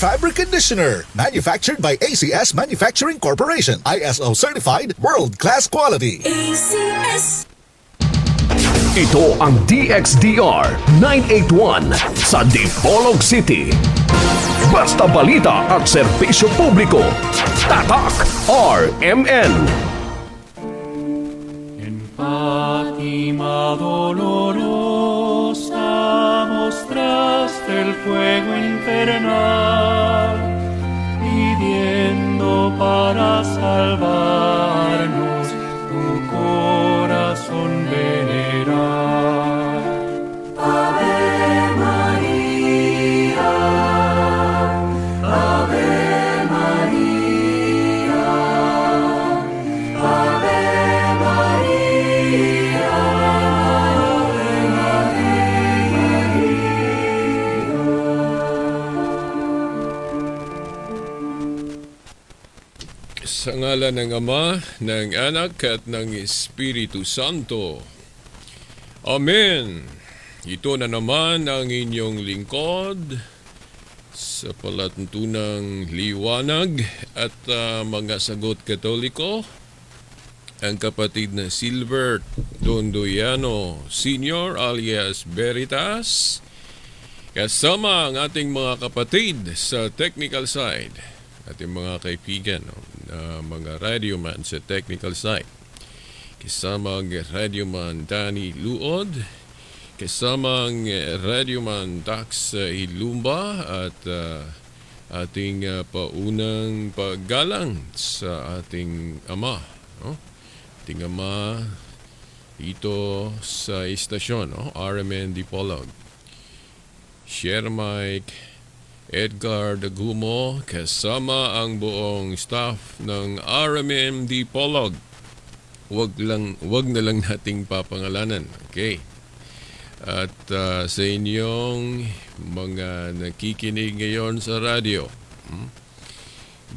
Fabric Conditioner. Manufactured by ACS Manufacturing Corporation. ISO certified world-class quality. ACS. Ito ang DXDR 981 sa Dipolog City. Basta balita at serbisyo publiko. Tatak RMN. En Fátima dolorosa mostraste el fuego infernal, pidiendo para salvarnos Sa ngala ng Ama, ng Anak at ng Espiritu Santo. Amen. Ito na naman ang inyong lingkod sa palatuntunang liwanag at ah, mga sagot katoliko. Ang kapatid na Silver Dondoyano Sr. alias Veritas. Kasama ang ating mga kapatid sa technical side ating mga kaibigan, no, na mga radioman sa technical side. Kasama ang radioman Danny Luod, kasama ang radioman Dax uh, Ilumba at uh, ating uh, paunang paggalang sa ating ama. No? Ating ama dito sa istasyon, no? RMN Dipolog. Share Mike, Edgar Dagumo kasama ang buong staff ng RMMD Polog. Wag lang wag na lang nating papangalanan. Okay. At ah, sa inyong mga nakikinig ngayon sa radyo, hmm?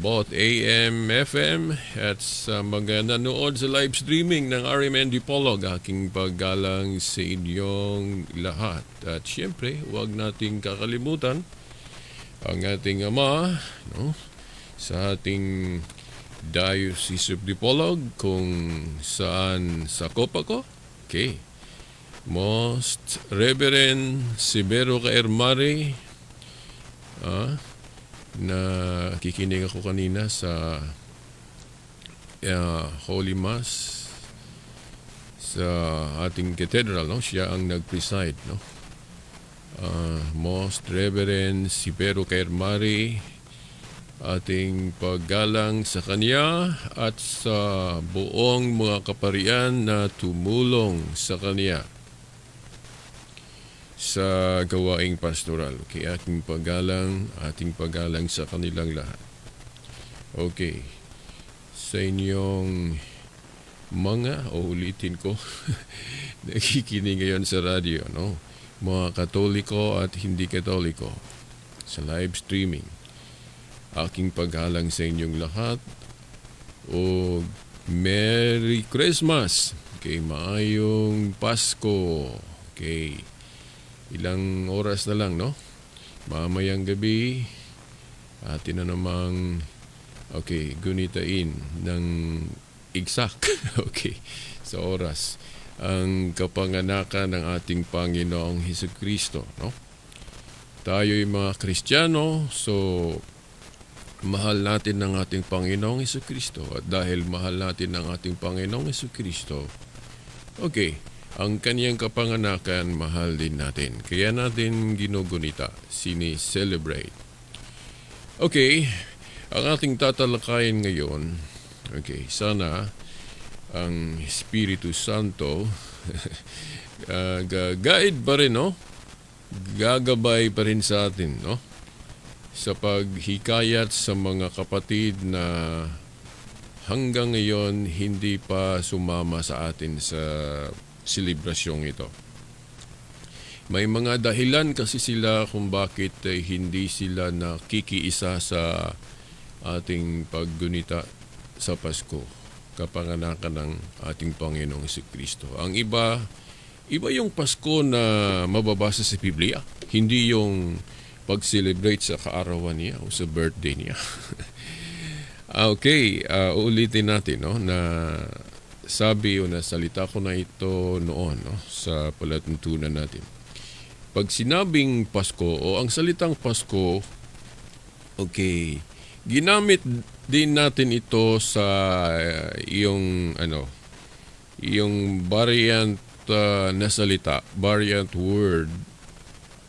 both AM, FM at sa mga nanood sa live streaming ng RMN Dipolog, aking paggalang sa inyong lahat. At syempre, huwag nating kakalimutan ang ating ama no, sa ating Diocese of Dipolog kung saan sakop ako. Okay. Most Reverend Sibero Kaermari ah, na kikinig ako kanina sa ah, Holy Mass sa ating cathedral no siya ang nag-preside no uh, Most Reverend Sipero Kairmari, ating paggalang sa kanya at sa buong mga kaparian na tumulong sa kanya sa gawaing pastoral. Okay, ating paggalang, ating paggalang sa kanilang lahat. Okay. Sa inyong mga, o ulitin ko, nakikinig ngayon sa radio, no? Mga katoliko at hindi katoliko sa live streaming. Aking paghalang sa inyong lahat o Merry Christmas! Okay, maayong Pasko! Okay, ilang oras na lang, no? Mamayang gabi, atin na namang, okay, gunitain ng igsak, okay, sa oras ang kapanganakan ng ating Panginoong Heso Kristo. No? Tayo'y mga Kristiyano, so mahal natin ng ating Panginoong Heso Kristo. At dahil mahal natin ng ating Panginoong Heso Kristo, okay, ang kaniyang kapanganakan mahal din natin. Kaya natin ginugunita, sini-celebrate. Okay, ang ating tatalakayin ngayon, okay, sana ang Espiritu Santo uh, guide pa rin, no? Gagabay pa rin sa atin, no? Sa paghikayat sa mga kapatid na hanggang ngayon hindi pa sumama sa atin sa selebrasyong ito. May mga dahilan kasi sila kung bakit eh, hindi sila nakikiisa sa ating paggunita sa Pasko, kapanganakan ng ating Panginoong si Kristo. Ang iba, iba yung Pasko na mababasa sa Biblia. Hindi yung pag-celebrate sa kaarawan niya o sa birthday niya. okay, uh, ulitin natin no na sabi o nasalita ko na ito noon no sa palatuntunan natin. Pag sinabing Pasko o ang salitang Pasko, okay, ginamit din natin ito sa uh, iyong ano, yung variant uh, na salita, variant word.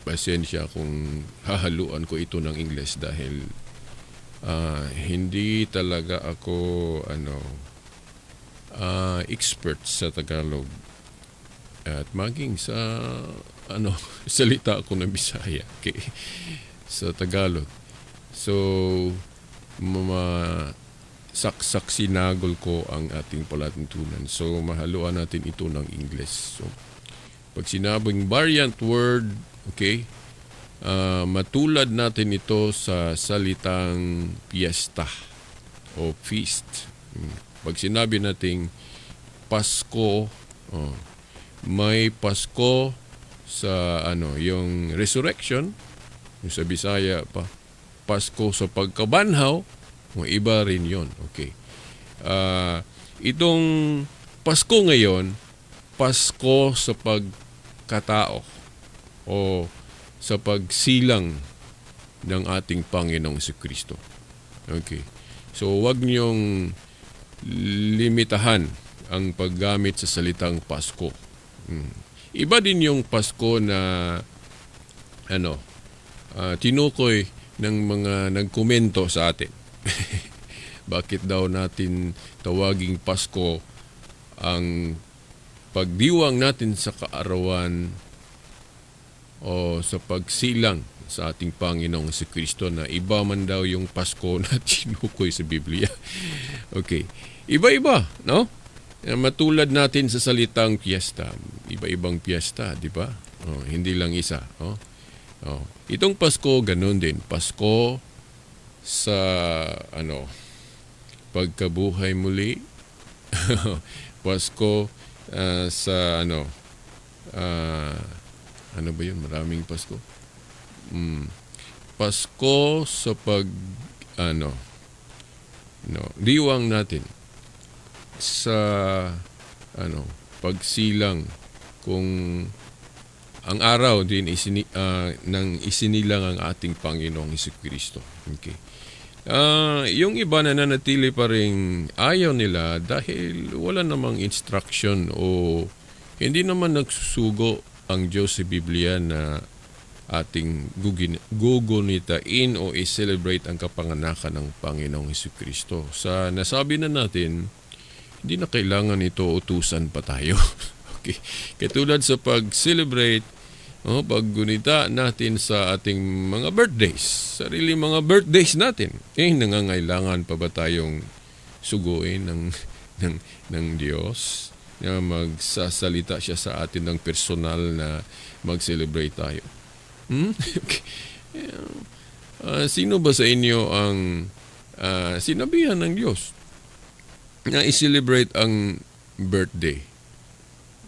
Pasensya kung hahaluan ko ito ng English dahil uh, hindi talaga ako ano uh, expert sa Tagalog at maging sa ano salita ako ng Bisaya okay, sa Tagalog. So saksak sinagol ko ang ating palatuntunan. So mahaluan natin ito ng English. So pag sinabing variant word, okay, ah, matulad natin ito sa salitang fiesta o feast. Hmm. Pag sinabi nating Pasko, oh, may Pasko sa ano, yung resurrection, yung sa Bisaya pa, Pasko sa pagkabanhaw, o iba rin yon Okay. Ah, itong Pasko ngayon, Pasko sa pagkatao o sa pagsilang ng ating Panginoong si Kristo. Okay. So, wag niyong limitahan ang paggamit sa salitang Pasko. Hmm. Iba din yung Pasko na ano, ah, tinukoy ng mga nagkomento sa atin. Bakit daw natin tawaging Pasko ang pagdiwang natin sa kaarawan o sa pagsilang sa ating Panginoong si Kristo na iba man daw yung Pasko na tinukoy sa Biblia. okay. Iba-iba, no? Eh, Matulad natin sa salitang piyesta. Iba-ibang piyesta, di ba? Oh, hindi lang isa. Oh. Oh. Itong Pasko, ganun din. Pasko sa ano pagkabuhay muli. Pasko ah, sa ano ah, ano ba yun? Maraming Pasko. Mm. Pasko sa pag ano no, diwang natin sa ano pagsilang kung ang araw din isini, ah, nang isinilang ang ating Panginoong Kristo. Okay. Ah, yung iba na nanatili pa rin ayaw nila dahil wala namang instruction o hindi naman nagsusugo ang Diyos sa Biblia na ating gugunitain o i-celebrate ang kapanganakan ng Panginoong Kristo. Sa nasabi na natin, hindi na kailangan ito utusan pa tayo. okay. Katulad sa pag-celebrate, oh, paggunita natin sa ating mga birthdays, sarili mga birthdays natin. Eh, nangangailangan pa ba tayong suguin ng, ng, ng Diyos na magsasalita siya sa atin ng personal na mag-celebrate tayo? Hmm? Ah, sino ba sa inyo ang ah, sinabihan ng Diyos na i-celebrate ang birthday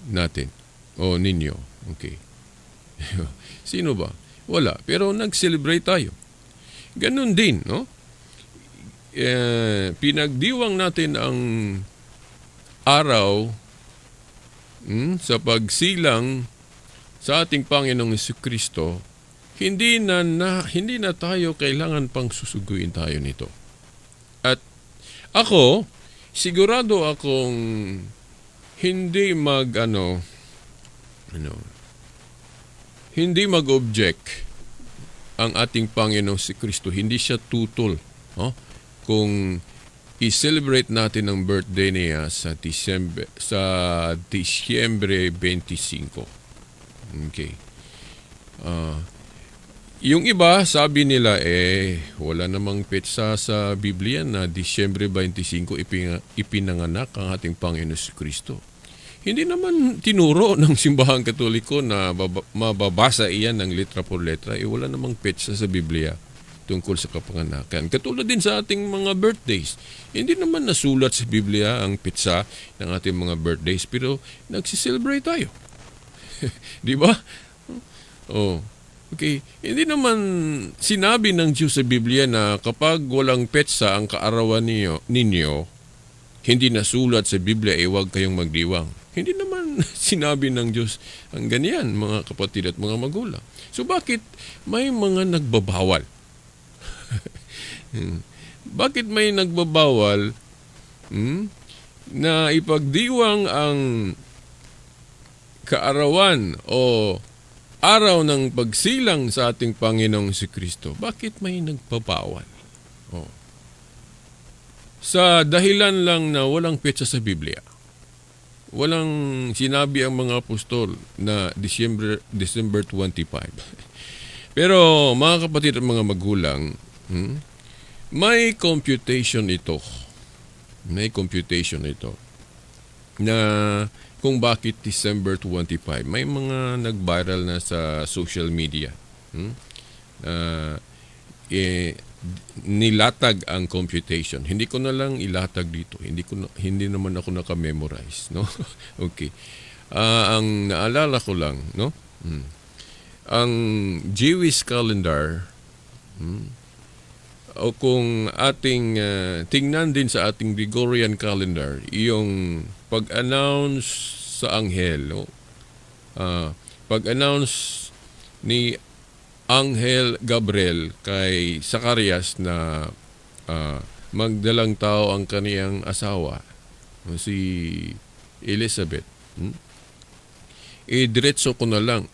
natin o ninyo? Okay. Sino ba? Wala. Pero nag-celebrate tayo. Ganun din, no? Eh, pinagdiwang natin ang araw mm, sa pagsilang sa ating Panginoong Kristo, hindi na, na hindi na tayo kailangan pang susuguin tayo nito. At ako, sigurado akong hindi mag ano ano hindi mag-object ang ating Panginoong si Kristo. Hindi siya tutol. No? Kung i-celebrate natin ang birthday niya sa Disyembre, sa Disyembre 25. Okay. Ah, yung iba, sabi nila, eh, wala namang petsa sa Biblia na Disyembre 25 ipinga, ipinanganak ang ating Panginoon si Kristo. Hindi naman tinuro ng simbahan katoliko na baba- mababasa iyan ng letra por letra. Eh, wala namang petsa sa Biblia tungkol sa kapanganakan. Katulad din sa ating mga birthdays. Hindi naman nasulat sa Biblia ang petsa ng ating mga birthdays, pero nagsiselebrate tayo. Di ba? Oh. Okay, hindi naman sinabi ng Diyos sa Biblia na kapag walang petsa ang kaarawan niyo, ninyo, hindi nasulat sa Biblia ay huwag kayong magdiwang. Hindi naman sinabi ng Diyos ang ganyan, mga kapatid at mga magulang. So bakit may mga nagbabawal? Bakit may nagbabawal hmm, na ipagdiwang ang kaarawan o araw ng pagsilang sa ating Panginoong si Kristo, bakit may nagpapawal? Oh. Sa dahilan lang na walang petsa sa Biblia. Walang sinabi ang mga apostol na December, December 25. Pero mga kapatid at mga magulang, hmm, may computation ito. May computation ito na kung bakit December 25. May mga nag-viral na sa social media. Hmm? Uh, eh, nilatag ang computation. Hindi ko na lang ilatag dito. Hindi ko na, hindi naman ako naka-memorize, no? okay. Ah, ang naalala ko lang, no? Hmm. Ang Jewish calendar hmm, o kung ating uh, tingnan din sa ating Gregorian calendar, yung pag-announce sa anghel, no? Ah, pag-announce ni Anghel Gabriel kay Zacarias na ah, magdalang tao ang kaniyang asawa, si Elizabeth. Hmm? E diretso ko na lang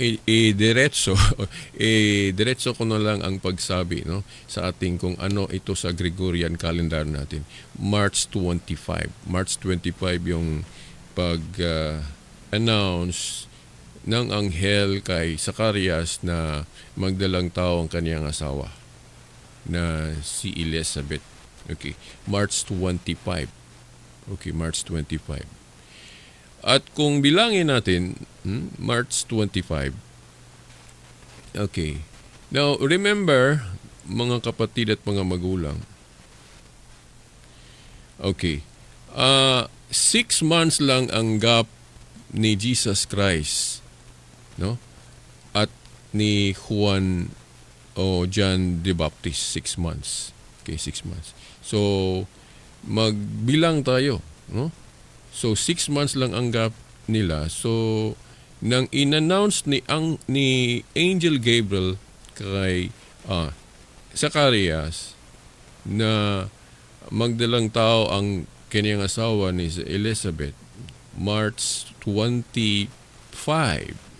i, i diretso i diretso ko na lang ang pagsabi no sa ating kung ano ito sa Gregorian calendar natin March 25 March 25 yung pag uh, announce ng anghel kay Zacarias na magdalang tao ang kaniyang asawa na si Elizabeth okay March 25 okay March 25 at kung bilangin natin, hmm, March 25. Okay. Now, remember, mga kapatid at mga magulang. Okay. Uh, six months lang ang gap ni Jesus Christ. No? At ni Juan o John the Baptist, six months. Okay, six months. So, magbilang tayo. No? So, six months lang ang gap nila. So, nang in-announce ni, ang, ni Angel Gabriel kay ah, Zacarias na magdalang tao ang kanyang asawa ni Elizabeth March 25.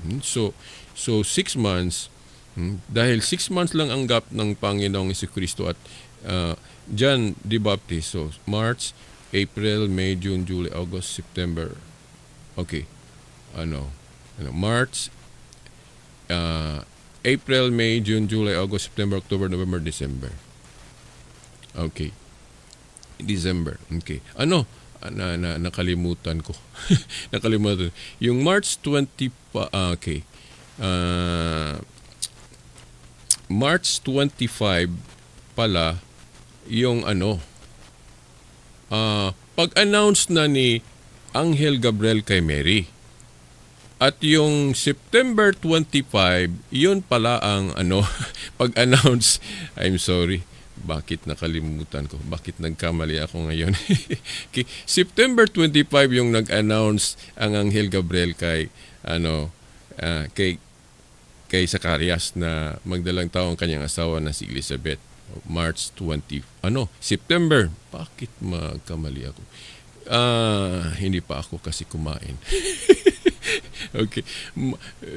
Hmm, So, so six months, hmm, dahil six months lang ang gap ng Panginoong si Kristo at uh, John the Baptist. So, March, April, May, June, July, August, September. Okay. Ano? ano March, uh, April, May, June, July, August, September, October, November, December. Okay. December. Okay. Ano? Na, na, nakalimutan ko. nakalimutan. Yung March 20 pa, ah, okay. Uh, March 25 pala yung ano, uh, pag-announce na ni Angel Gabriel kay Mary. At yung September 25, yun pala ang ano, pag-announce. I'm sorry. Bakit nakalimutan ko? Bakit nagkamali ako ngayon? September 25 yung nag-announce ang Angel Gabriel kay ano uh, kay kay Zacarias na magdalang tao ang kanyang asawa na si Elizabeth. March 20, ano, September. Bakit magkamali ako? Ah, hindi pa ako kasi kumain. okay.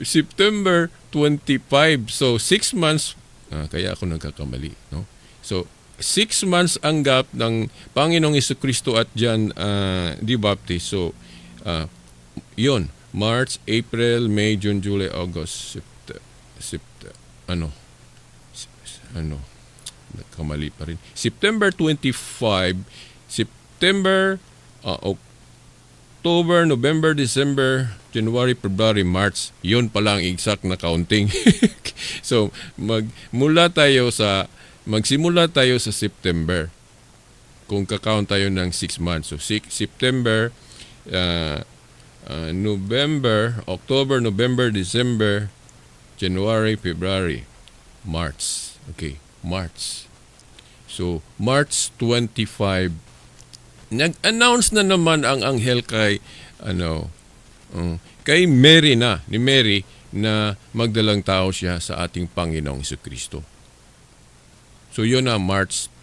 September 25. So, 6 months, uh, kaya ako nagkakamali. No? So, 6 months ang gap ng Panginoong Kristo at John uh, the Baptist. So, uh, yun. March, April, May, June, July, August, Sept, Sept, ano, ano, kamali pa rin. September 25, September, uh, October, November, December, January, February, March, yun pala ang exact na counting. so, mag, mula tayo sa, magsimula tayo sa September. Kung kakount tayo ng 6 months. So, six, September, uh, uh, November, October, November, December, January, February, March. Okay, March. So, March 25, nag-announce na naman ang anghel kay, ano, um, kay Mary na, ni Mary, na magdalang tao siya sa ating Panginoong Kristo. So, yun na, March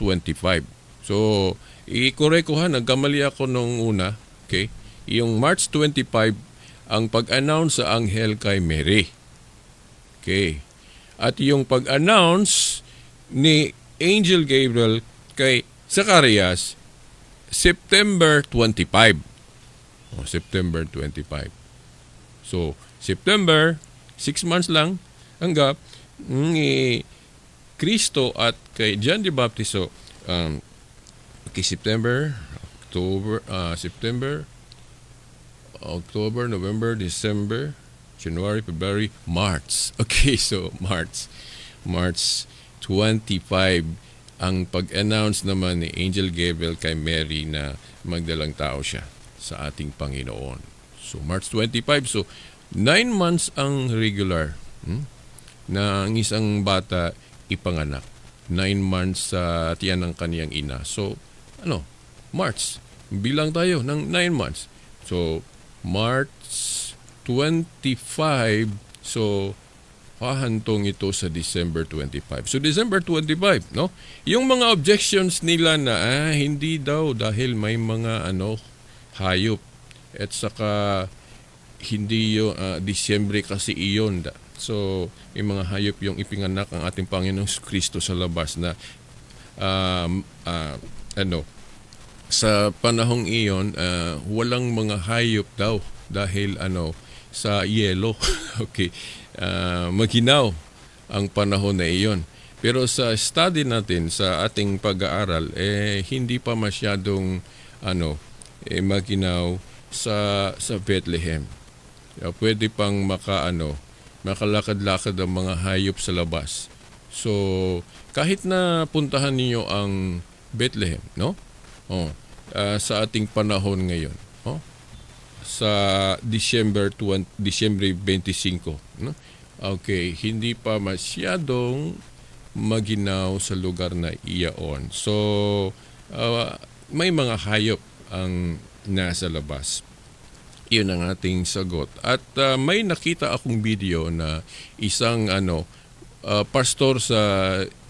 25. So, i-correct ko ha, nagkamali ako nung una, okay? Yung March 25, ang pag-announce sa anghel kay Mary. Okay. At yung pag-announce ni Angel Gabriel kay Zacarias, September 25. O, September 25. So, September, six months lang, ang gap, ni Kristo at kay John the Baptist. So, um, okay, September, October, ah, September, October, November, December, January, February, March. Okay, so March. March 25 ang pag-announce naman ni Angel Gabriel kay Mary na magdalang tao siya sa ating Panginoon. So March 25, so 9 months ang regular hmm? na ang isang bata ipanganak. 9 months sa tiyan ng kaniyang ina. So, ano, March. Bilang tayo ng 9 months. So, March 25. So, hahantong ito sa December 25. So, December 25, no? Yung mga objections nila na, ah, hindi daw dahil may mga, ano, hayop. At saka, hindi yung ah, Disyembre kasi iyon. So, may mga hayop yung ipinganak ang ating Panginoong Kristo sa labas na um, ah, ano, sa panahong iyon, ah, walang mga hayop daw dahil ano, sa yelo. okay. Ah, maginaw ang panahon na iyon. Pero sa study natin, sa ating pag-aaral, eh, hindi pa masyadong ano, eh, maginaw sa, sa Bethlehem. Uh, pwede pang makaano, makalakad-lakad ang mga hayop sa labas. So, kahit na puntahan niyo ang Bethlehem, no? Oh, ah, sa ating panahon ngayon, oh? Sa December 20, December 25, no? Okay, hindi pa masyadong maginaw sa lugar na iyaon. So, ah, may mga hayop ang nasa labas. Yun ang ating sagot. At uh, may nakita akong video na isang ano uh, pastor sa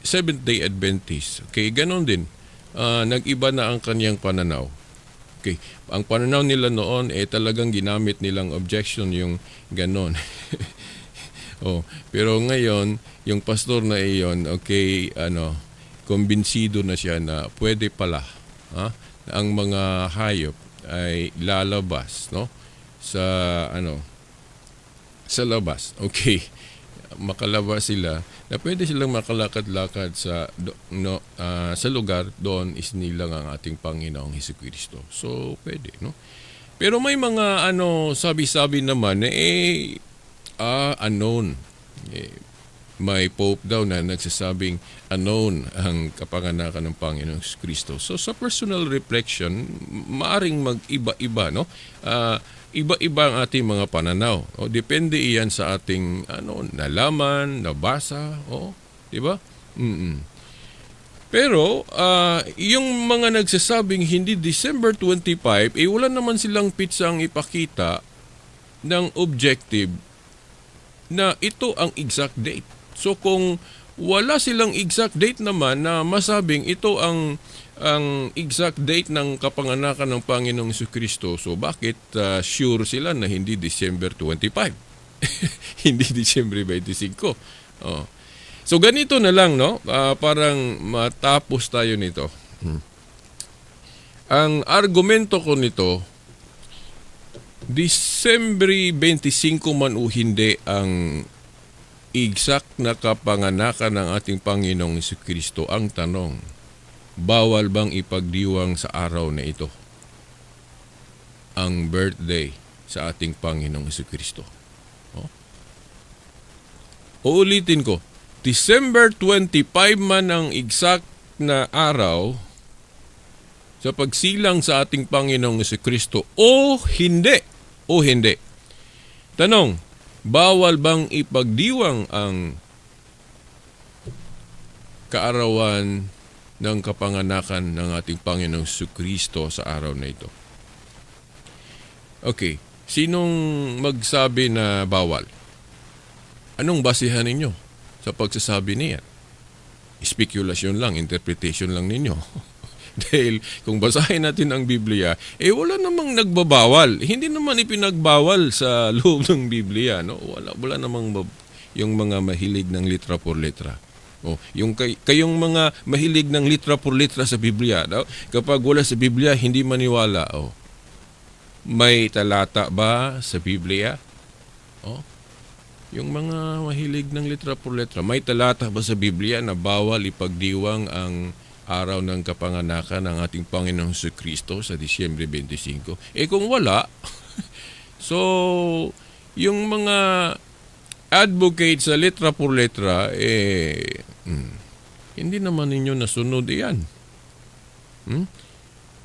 Seventh Day Adventist. Okay, ganon din. Uh, nag-iba na ang kanyang pananaw. Okay, ang pananaw nila noon eh talagang ginamit nilang objection yung ganon. oh, pero ngayon yung pastor na iyon, okay, ano, kumbinsido na siya na pwede pala ha, ang mga hayop ay lalabas, no? Sa ano sa labas. Okay. Makalabas sila na pwede silang makalakad-lakad sa do, no ah, sa lugar doon is nilang ang ating Panginoong Hesus So pwede, no? Pero may mga ano sabi-sabi naman na eh ah, unknown. Eh, may pope daw na nagsasabing unknown ang kapanganakan ng Panginoong Kristo. So sa personal reflection, maaring mag-iba-iba, no? Ah, iba-iba ang ating mga pananaw. O, depende iyan sa ating ano, nalaman, nabasa, o, di ba? Mm-mm. Pero, ah, yung mga nagsasabing hindi December 25, eh wala naman silang pitsang ipakita ng objective na ito ang exact date. So kung wala silang exact date naman na masabing ito ang ang exact date ng kapanganakan ng Panginoong Kristo. So bakit uh, sure sila na hindi December 25? hindi December 25. Oh. So ganito na lang no, uh, parang matapos tayo nito. Hmm. Ang argumento ko nito December 25 man o hindi ang exact na kapanganakan ng ating Panginoong Kristo ang tanong, bawal bang ipagdiwang sa araw na ito ang birthday sa ating Panginoong Kristo? Oh? Uulitin ko, December 25 man ang exact na araw sa pagsilang sa ating Panginoong Kristo o hindi? O hindi? Tanong, bawal bang ipagdiwang ang kaarawan ng kapanganakan ng ating Panginoong Kristo sa araw na ito? Okay, sinong magsabi na bawal? Anong basihan ninyo sa pagsasabi niyan? Spekulasyon lang, interpretation lang ninyo. Dahil kung basahin natin ang Biblia, eh wala namang nagbabawal. Hindi naman ipinagbawal sa loob ng Biblia. No? Wala, wala namang yung mga mahilig ng litra por litra. O, yung kay, kayong mga mahilig ng litra por litra sa Biblia, no? kapag wala sa Biblia, hindi maniwala. O, may talata ba sa Biblia? O, yung mga mahilig ng litra por letra, may talata ba sa Biblia na bawal ipagdiwang ang araw ng kapanganakan ng ating Panginoong Hesus Kristo sa Disyembre 25? Eh kung wala, so yung mga advocate sa letra por letra, eh, hmm, hindi naman ninyo nasunod yan. Hmm?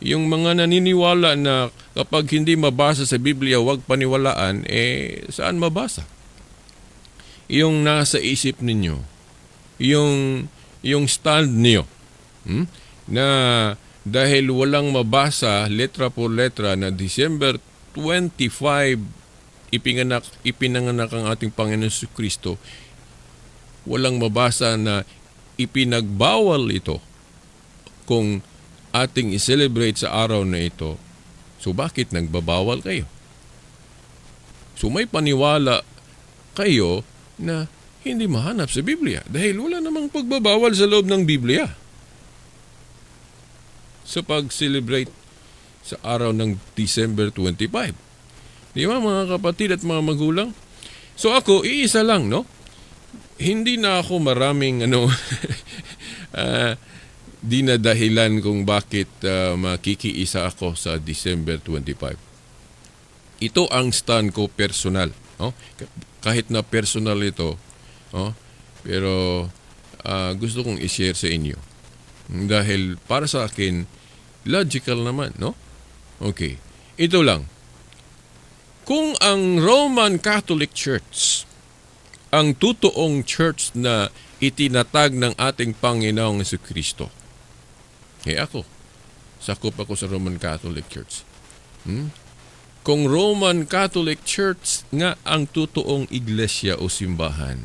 Yung mga naniniwala na kapag hindi mabasa sa Biblia, huwag paniwalaan, eh, saan mabasa? Yung nasa isip ninyo, yung, yung stand niyo, hmm? na dahil walang mabasa letra por letra na December 25 ipinganak, ipinanganak ang ating Panginoon Hesus Kristo, walang mabasa na ipinagbawal ito kung ating i-celebrate sa araw na ito. So bakit nagbabawal kayo? So may paniwala kayo na hindi mahanap sa Biblia dahil wala namang pagbabawal sa loob ng Biblia sa pag-celebrate sa araw ng December 25. Di ba mga kapatid at mga magulang? So ako, iisa lang, no? Hindi na ako maraming ano ah, dinadahilan kung bakit ah, makikiisa ako sa December 25. Ito ang stand ko personal, no? Kahit na personal ito, no? Pero ah, gusto kong i-share sa inyo. Dahil para sa akin logical naman, no? Okay. Ito lang. Kung ang Roman Catholic Church ang totoong church na itinatag ng ating Panginoong Yesu Kristo. Eh ako, sakop ako sa Roman Catholic Church. Hmm? Kung Roman Catholic Church nga ang totoong iglesia o simbahan,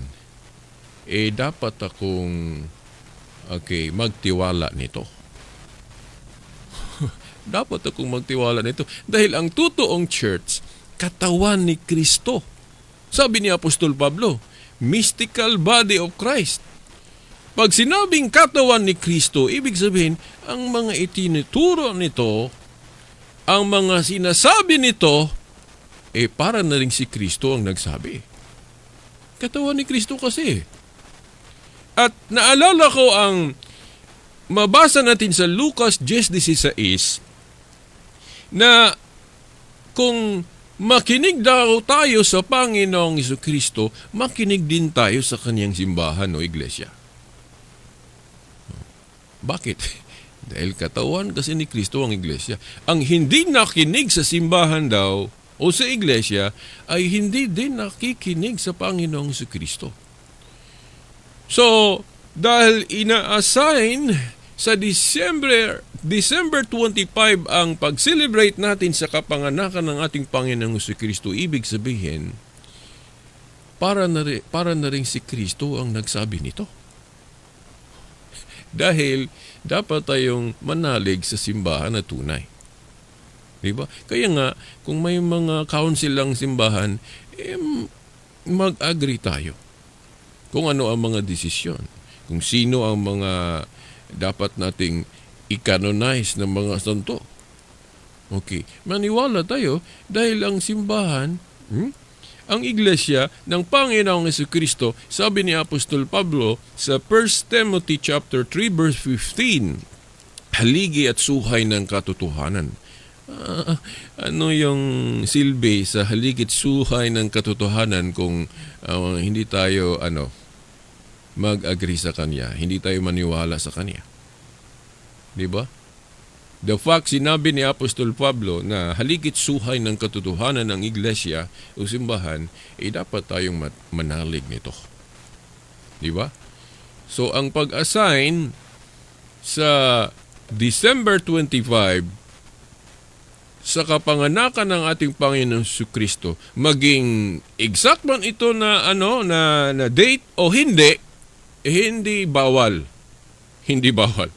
eh dapat akong okay, magtiwala nito. dapat akong magtiwala nito dahil ang totoong church katawan ni Kristo. Sabi ni Apostol Pablo, mystical body of Christ. Pag sinabing katawan ni Kristo, ibig sabihin, ang mga itinuturo nito, ang mga sinasabi nito, eh para na rin si Kristo ang nagsabi. Katawan ni Kristo kasi. At naalala ko ang mabasa natin sa Lucas 10.16 na kung makinig daw tayo sa Panginoong Iso Kristo, makinig din tayo sa kanyang simbahan o iglesia. Bakit? Dahil katawan kasi ni Kristo ang iglesia. Ang hindi nakinig sa simbahan daw o sa iglesia ay hindi din nakikinig sa Panginoong Iso Kristo. So, dahil ina-assign sa December December 25 ang pag-celebrate natin sa kapanganakan ng ating Panginoong si Kristo. Ibig sabihin, para na, rin, para na rin si Kristo ang nagsabi nito. Dahil dapat tayong manalig sa simbahan na tunay. Diba? Kaya nga, kung may mga council lang simbahan, eh, mag-agree tayo. Kung ano ang mga desisyon. Kung sino ang mga dapat nating i-canonize ng mga santo. Okay. Maniwala tayo dahil ang simbahan, hmm, ang iglesia ng Panginoong Yesu Kristo, sabi ni Apostol Pablo sa 1 Timothy chapter 3 verse 15, haligi at suhay ng katotohanan. Ah, ano yung silbi sa haligit suhay ng katotohanan kung uh, hindi tayo ano mag-agree sa kanya, hindi tayo maniwala sa kanya. Di ba? The fact sinabi ni Apostol Pablo na haligit suhay ng katotohanan ng iglesia o simbahan, eh dapat tayong manalig nito. Di ba? So ang pag-assign sa December 25 sa kapanganakan ng ating Panginoon Su Kristo, maging exact man ito na ano na, na date o hindi, hindi bawal. Hindi bawal.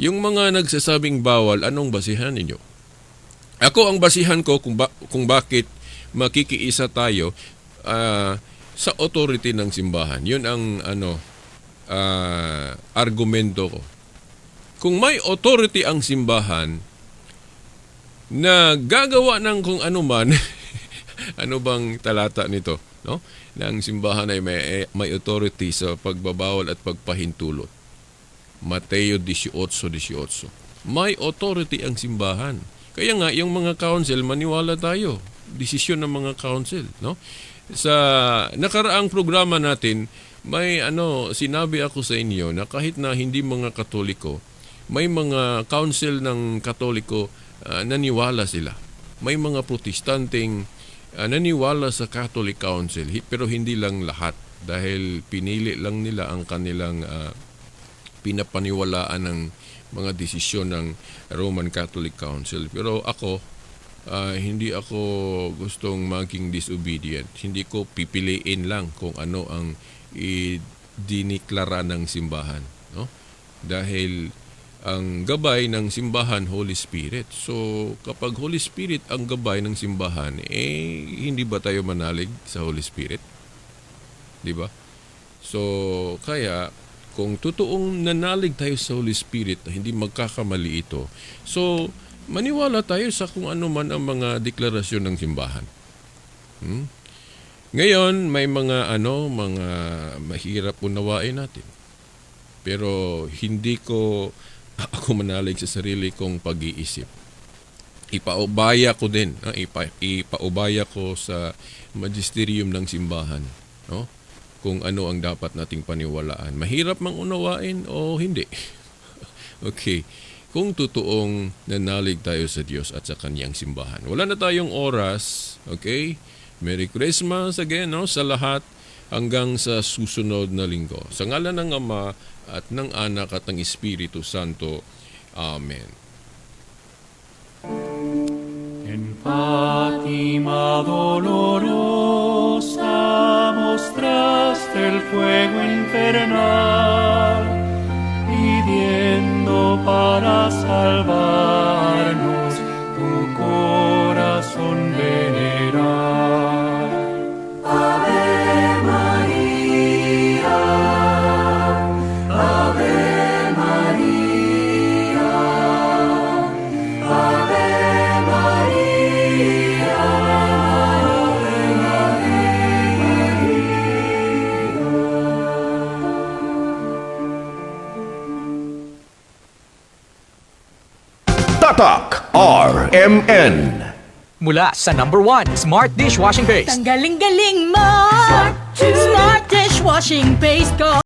Yung mga nagsasabing bawal, anong basihan ninyo? Ako ang basihan ko kung, ba- kung bakit makikiisa tayo ah, sa authority ng simbahan. Yun ang ano ah, argumento ko. Kung may authority ang simbahan na gagawa ng kung ano man, ano bang talata nito, no? Ang simbahan ay may, may authority sa pagbabawal at pagpahintulot. Mateo 18:18. May authority ang simbahan. Kaya nga yung mga council maniwala tayo. Desisyon ng mga council, no? Sa nakaraang programa natin, may ano sinabi ako sa inyo na kahit na hindi mga Katoliko, may mga council ng Katoliko ah, naniwala sila. May mga protestanteng ah, naniwala sa Catholic Council pero hindi lang lahat dahil pinili lang nila ang kanilang ah, pinapaniwalaan ng mga desisyon ng Roman Catholic Council. Pero ako, ah, hindi ako gustong maging disobedient. Hindi ko pipiliin lang kung ano ang idiniklara ng simbahan. No? Dahil ang gabay ng simbahan, Holy Spirit. So, kapag Holy Spirit ang gabay ng simbahan, eh, hindi ba tayo manalig sa Holy Spirit? Di ba? So, kaya, kung totoong nanalig tayo sa Holy Spirit na hindi magkakamali ito, so, maniwala tayo sa kung ano man ang mga deklarasyon ng simbahan. Hmm? Ngayon, may mga ano, mga mahirap unawain natin. Pero hindi ko ako manalig sa sarili kong pag-iisip. Ipaubaya ko din, ah, ipa, ipaubaya ko sa magisterium ng simbahan, no? Kung ano ang dapat nating paniwalaan. Mahirap mang unawain o hindi. okay. Kung totoong nanalig tayo sa Diyos at sa kanyang simbahan. Wala na tayong oras, okay? Merry Christmas again no, sa lahat hanggang sa susunod na linggo. Sa ngalan ng Ama at ng Anak at ng Espiritu Santo. Amen. En Fátima dolorosa mostraste el fuego infernal, pidiendo para salvarnos RMN. Mula sa number one Smart Dishwashing Paste. Ang galing-galing mo! Smart, dishwashing paste ko!